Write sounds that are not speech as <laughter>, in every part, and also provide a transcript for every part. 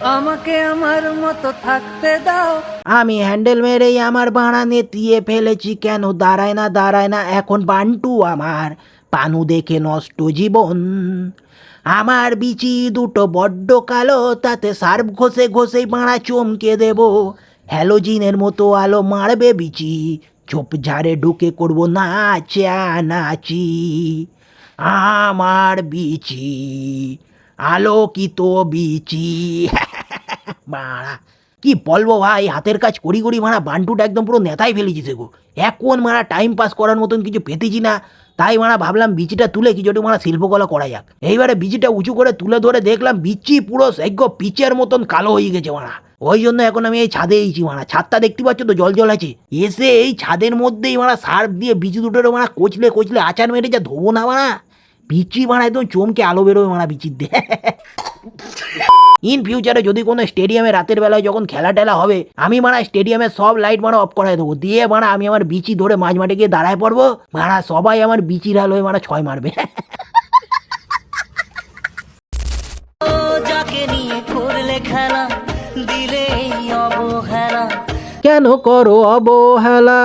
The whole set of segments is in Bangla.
আমাকে আমার মতো থাকতে দাও। আমি হ্যান্ডেল মেরেই আমার বাড়া নেতিয়ে ফেলেছি কেন? দাঁড়ায় না দাঁড়ায় না, এখন বান্টু আমার। পানু দেখে নষ্ট জীবন। আমার বিচি দুটো বড্ড কালো, তাতে সার্ফ ঘষে ঘষেই বাড়া চমকে দেব। হ্যালোজিনের মতো আলো মারবে বিচি। ঝোপঝাড়ে ঢুকে করব নাচা, নাচি। আমার বিচি, আলোকিত বিচি। <laughs> বাড়া কি বলব ভাই, হাতের কাজ করি করি মারা, বান্টুটা একদম পুরো নেতাই ফেলেছি গো এখন মারা টাইম পাস করার মতন কিছু পেতেছি না। তাই মারা ভাবলাম বিচিটা তুলে কিছু একটু মারা শিল্পকলা করা যাক। এইবারে বিচিটা উঁচু করে তুলে ধরে দেখলাম বিচি পুরো সেগ্য পিচের মতন কালো হয়ে গেছে মারা। ওই জন্য এখন আমি এই ছাদে এইছি মারা। ছাদটা দেখতে পাচ্ছ তো, জল জল আছে। এসে এই ছাদের মধ্যেই মারা সার্ফ দিয়ে বিচি দুটোর মারা কচলে কচলে আচার মেরে যা ধোবো না মারা। বিচি মারা একদম চমকে আলো বেরোবে মারা বিচির দিয়ে ইন ফিউচারে যদি কোনো স্টেডিয়ামে রাতের বেলায় যখন খেলা টেলা হবে, আমি মারা স্টেডিয়ামের সব লাইট মারা অফ করাই দেবো। দিয়ে মারা আমি আমার বিচি ধরে মাঝ মাঠে গিয়ে দাঁড়ায় পড়ব। মারা সবাই আমার বিচির হাল হয়ে মারা ছয় মারবে। খেলা কেন করো অবহেলা?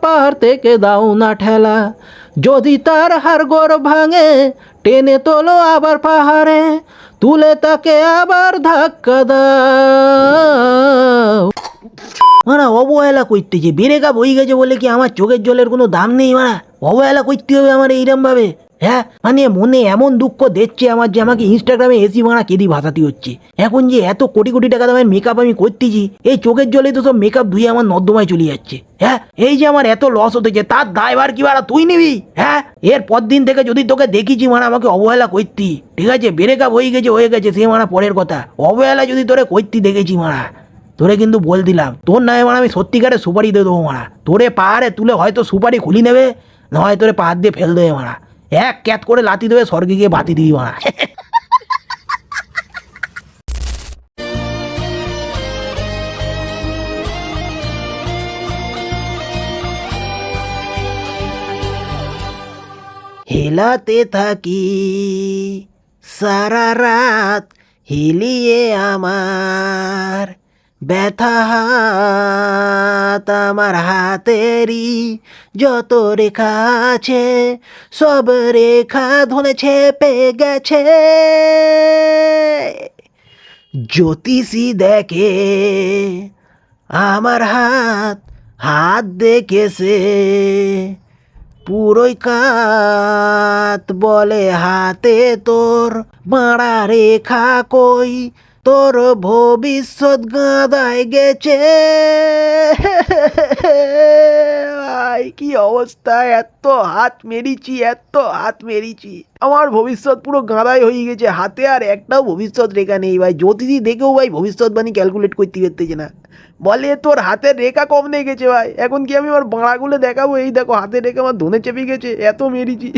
পাহাড় থেকে দাও না ঠেলা। যদি তার হাড়গোড় ভাঙে, টেনে তোলো আবার পাহাড়ে। তুলে তাকে আবার ধাক্কা দাও। মারা, অবহেলা করতেছে বেরেকা বই গেছে বলে কি আমার চোখের জলের কোনো দাম নেই মারা? অবহেলা করতে হবে আমার এইরম ভাবে হ্যাঁ? মানে মনে এমন দুঃখ দিচ্ছে আমার যে আমাকে ইনস্টাগ্রামে এসি মারা কেদি ভাসাতে হচ্ছে। এখন যে এত কোটি কোটি টাকা দামের মেকআপ আমি করতেছি, এই চোখের জলে তো সব মেকআপ ধুয়ে আমার নর্দমায় চলে যাচ্ছে। হ্যাঁ? এই যে আমার এত লস হতেছে, তার দায়ভার কি মারা? তুই নিবি? হ্যাঁ? এর পর দিন থেকে যদি তোকে দেখিছি মারা, আমাকে অবহেলা করতি। ঠিক আছে? বেরেকাপ হয়ে গেছে হয়ে গেছে, সে মারা পরের কথা। অবহেলা যদি তোরে করতি, দেখেছি মারা। তোরে কিন্তু বল দিলাম। তোর নামে মানে আমি সত্যিকারে সুপারি দিয়ে দেবো মারা। তোরে পাহাড়ে তুলে হয়তো সুপারি খুলি নেবে না হয় তোরে পাহাড় দিয়ে ফেল দেবে মারা। এক ক্যাত করে লাতি দেবে স্বর্গে গিয়ে বাতি দিবি মারা। হেলাতে থাকি, সারা রাত হিলিয়ে আমার। ব্যথা হাত আমার হাতেরই যত রেখা আছে, সব রেখা ধরে ছেপে গেছে। জ্যোতিষী দেখে আমার হাত হাত দেখেছে। পুরোই কাত বলে, হাতে তোর মারা রেখা কই? তোর ভবিষ্যৎ গাঁদায় গেছে। ভাই কি অবস্থা, এত হাত মেরিছি, এত হাত মেরিছি। আমার ভবিষ্যৎ পুরো গাঁদায় হয়ে গেছে, হাতে আর একটাও ভবিষ্যৎ রেখা নেই ভাই। জ্যোতিষী দেখেও ভাই ভবিষ্যৎবাণী ক্যালকুলেট করতে পারতেছে না। বলে তোর হাতের রেখা কম নিয়ে গেছে ভাই। এখন কি আমি আমার বাঁড়াগুলো দেখাবো? এই দেখো, হাতের রেখা আমার ধনে চেপে গেছে, এত মেরেছি।